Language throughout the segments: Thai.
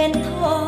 เป็นทอง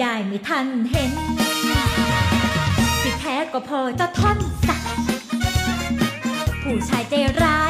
ได้ไม่ทันเห็นที่แท้ก็พอจะทนสักผู้ชายใจร้